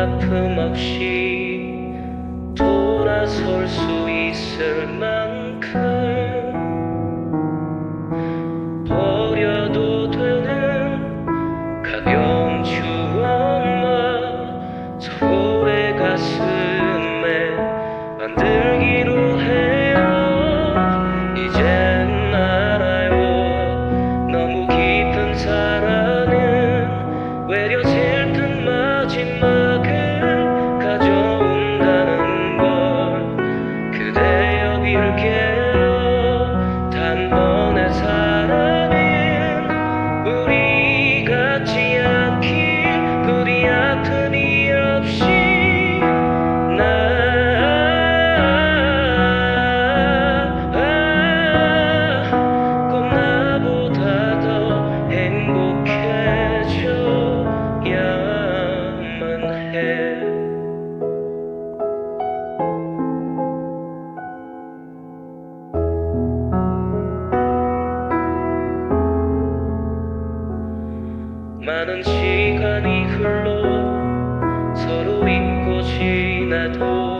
아픔 없이 돌아설 수 있을 만 많은 시간이 흘러 서로 잊고 지내도